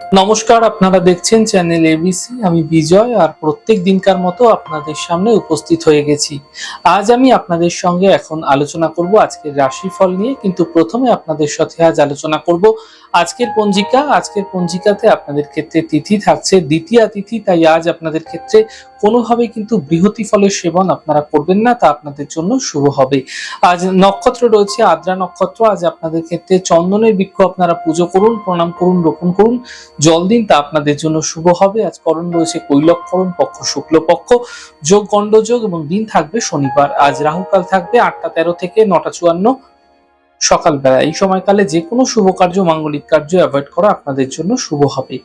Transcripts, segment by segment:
নমস্কার, আপনারা দেখছেন চ্যানেল এবিসি আমি বিজয় আর প্রত্যেক দিনকার মতো আপনাদের সামনে উপস্থিত হয়ে গেছি। আজ আমি আপনাদের সঙ্গে এখন আলোচনা করব আজকের রাশিফল নিয়ে, কিন্তু প্রথমে আপনাদের সাথে আজ আলোচনা করব আজকের পঞ্জিকা। আজকের পঞ্জিকাতে আপনাদের ক্ষেত্রে তিথি থাকছে, দ্বিতীয়া তিথি, তাই আজ আপনাদের ক্ষেত্রে কোনোভাবে কিন্তু বৃহতি ফলের সেবন আপনারা করবেন না, তা আপনাদের জন্য শুভ হবে। আজ নক্ষত্র রয়েছে, আদ্রা নক্ষত্র। আজ আপনাদের ক্ষেত্রে চন্দনের বৃক্ষ আপনারা পুজো করুন, প্রণাম করুন, রোপণ করুন। জল দিন, তা আপনাদের জন্য শুভ হবে। আজ করণ রয়েছে কৈলককরণ পক্ষ শুক্লপক্ষ যোগ, গণ্ডযোগ এবং দিন থাকবে শনিবার। আজ রাহুকাল থাকবে আটটা তেরো থেকে নটা চুয়ান্ন সকালবেলা। এই সময়কালে যে কোনো শুভ কার্য, মাঙ্গলিক কার্য অ্যাভয়েড করা আপনাদের জন্য শুভ হবে।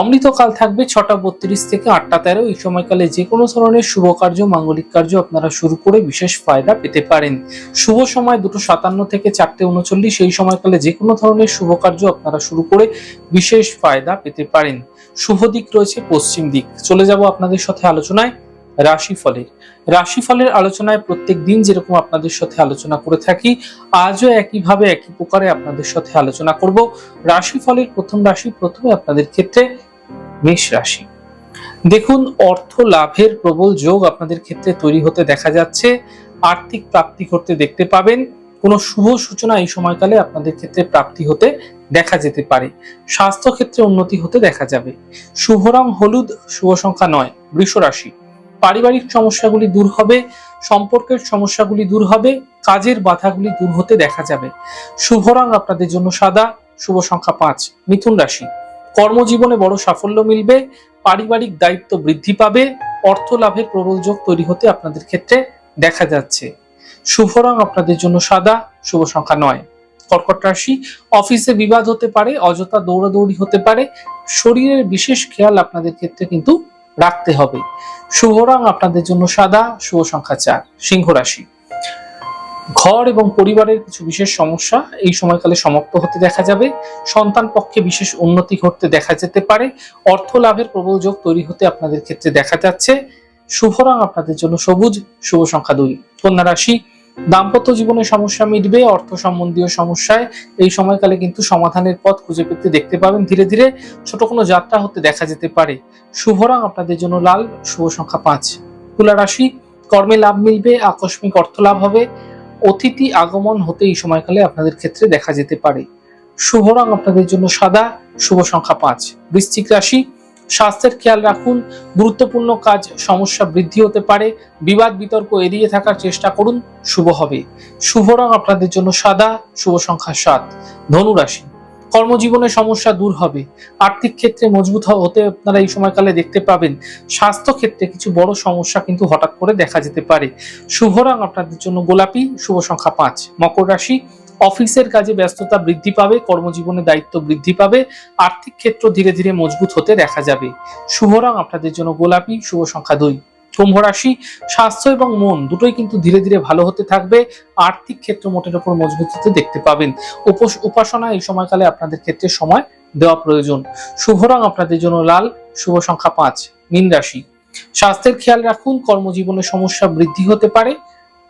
অমৃতকাল থাকবে ছটা বত্রিশ থেকে আটটা তেরো। এই সময়কালে যে কোনো ধরনের শুভ কার্য, মাঙ্গলিক কার্য আপনারা শুরু করে বিশেষ ফায়দা পেতে পারেন। শুভ সময় দুটো সাতান্ন থেকে চারটে উনচল্লিশ। এই সময়কালে যে কোনো ধরনের শুভ কার্য আপনারা শুরু করে বিশেষ ফায়দা পেতে পারেন। শুভ দিক রয়েছে পশ্চিম দিক। চলে যাব আপনাদের সাথে আলোচনায়। রাশিফলের। রাশিফলের আলোচনায় প্রত্যেক দিন যেরকম আপনাদের সাথে আলোচনা করে থাকি, আজও একইভাবে একই প্রকারে আপনাদের সাথে আলোচনা করব। রাশিফলের প্রথম রাশি প্রথমে আপনাদের ক্ষেত্রে মেষ রাশি। দেখুন, অর্থ লাভের প্রবল যোগ আপনাদের ক্ষেত্রে তৈরি হতে দেখা যাচ্ছে। আর্থিক প্রাপ্তি করতে দেখতে পাবেন। কোনো শুভ সূচনা এই সময়কালে আপনাদের ক্ষেত্রে প্রাপ্তি হতে দেখা যেতে পারে। স্বাস্থ্য ক্ষেত্রে উন্নতি হতে দেখা যাবে। শুভ রং হলুদ, শুভ সংখ্যা নয়, বৃষ রাশি। পারিবারিক সমস্যাগুলি দূর হবে, সম্পর্কের সমস্যাগুলি দূর হবে, কাজের বাধাগুলি দূর হতে দেখা যাবে। শুভ রং আপনাদের জন্য সাদা, শুভ সংখ্যা পাঁচ, মিথুন রাশি। কর্মজীবনে বড় সাফল্য মিলবে, পারিবারিক দায়িত্ব বৃদ্ধি পাবে, অর্থ লাভের প্রবল যোগ তৈরি হতে আপনাদের ক্ষেত্রে দেখা যাচ্ছে। শুভ রং আপনাদের জন্য সাদা, শুভ সংখ্যা নয়। কর্কট রাশি, অফিসে বিবাদ হতে পারে, অযথা দৌড়াদৌড়ি হতে পারে, শরীরের বিশেষ খেয়াল আপনাদের ক্ষেত্রে কিন্তু রাখতে হবে। শুভ রং আপনাদের জন্য সাদা, শুভ সংখ্যা চার, সিংহ রাশি। ঘর এবং পরিবারের কিছু বিশেষ সমস্যা এই সময়কালে সমাপ্ত হতে দেখা যাবে। সন্তান পক্ষে বিশেষ উন্নতি ঘটতে দেখা যেতে পারে। অর্থ লাভের প্রবল যোগ তৈরি হতে আপনাদের ক্ষেত্রে দেখা যাচ্ছে। শুভ রং আপনাদের জন্য সবুজ, শুভ সংখ্যা দুই। কন্যা রাশি দাম্পত্য জীবনে সমস্যা মিটবে অর্থ সম্বন্ধীয় সমস্যায়। এই সময়কালে কিন্তু সমাধানের পথ খুঁজে পেতে দেখতে পাবেন। ধীরে ধীরে ছোট কোনো যাত্রা হতে দেখা যেতে পারে। শুভ রং আপনাদের জন্য লাল, শুভ সংখ্যা পাঁচ। তুলা রাশি, কর্মে লাভ মিলবে, আকস্মিক অর্থ লাভ হবে। অতিথি আগমন হতে এই সময়কালে আপনাদের ক্ষেত্রে দেখা যেতে পারে। শুভ রং আপনাদের জন্য সাদা, শুভ সংখ্যা পাঁচ। বৃশ্চিক রাশি স্বাস্থ্যের খেয়াল রাখুন, গুরুত্বপূর্ণ কাজ, সমস্যা বৃদ্ধি হতে পারে, বিবাদ, বিতর্ক এড়িয়ে থাকার চেষ্টা করুন, শুভ হবে। শুভ রং আপনাদের জন্য সাদা, শুভ সংখ্যা সাত। ধনুরাশি কর্মজীবনে সমস্যা দূর হবে। আর্থিক ক্ষেত্রে মজবুত হতে আপনারা এই সময়কালে দেখতে পাবেন, স্বাস্থ্য ক্ষেত্রে কিছু বড় সমস্যা কিন্তু হঠাৎ করে দেখা যেতে পারে। শুভ রং আপনাদের জন্য গোলাপি, শুভ সংখ্যা পাঁচ। মকর রাশি অফিসের কাজে ব্যস্ততা বৃদ্ধি পাবে, কর্মজীবনে দায়িত্ব বৃদ্ধি পাবে, আর্থিক ক্ষেত্র ধীরে ধীরে মজবুত হতে দেখা যাবে। শুভ রং আপনাদের জন্য গোলাপি, শুভ সংখ্যা দুই। কুম্ভ রাশি, স্বাস্থ্য এবং মন দুটোই কিন্তু ধীরে ধীরে ভালো হতে থাকবে, আর্থিক ক্ষেত্র মোটের উপর মজবুত হতে দেখতে পাবেন। উপস- উপাসনা এই সময়কালে আপনাদের ক্ষেত্রে সময় দেওয়া প্রয়োজন। শুভ রং আপনাদের জন্য লাল, শুভ সংখ্যা পাঁচ, মীন রাশি। স্বাস্থ্যের খেয়াল রাখুন, কর্মজীবনে সমস্যা বৃদ্ধি হতে পারে,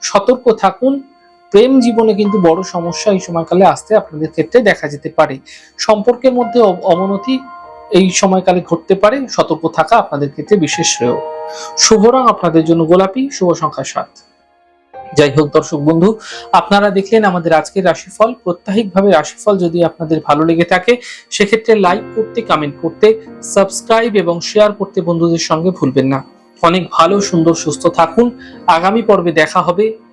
সতর্ক থাকুন প্রেম জীবনে কিন্তু বড় সমস্যা এই সময়কালে আসতে আপনাদের ক্ষেত্রে দেখা যেতে পারে। সম্পর্কের মধ্যে অব- অবনতি এই সময়কালে ঘটতে পারে, সতর্ক থাকা আপনাদের ক্ষেত্রে বিশেষ শ্রেয়। শুভ রং আপনাদের জন্য গোলাপি, শুভ সংখ্যা সাত। যাই হোক দর্শক বন্ধু, আপনারা দেখলেন আমাদের আজকের রাশিফল। প্রত্যাহিকভাবে রাশিফল যদি আপনাদের ভালো লেগে থাকে, সেক্ষেত্রে লাইক করতে কমেন্ট করতে সাবস্ক্রাইব এবং শেয়ার করতে বন্ধুদের সঙ্গে ভুলবেন না। অনেক ভালো, সুন্দর, সুস্থ থাকুন। আগামী পর্বে দেখা হবে।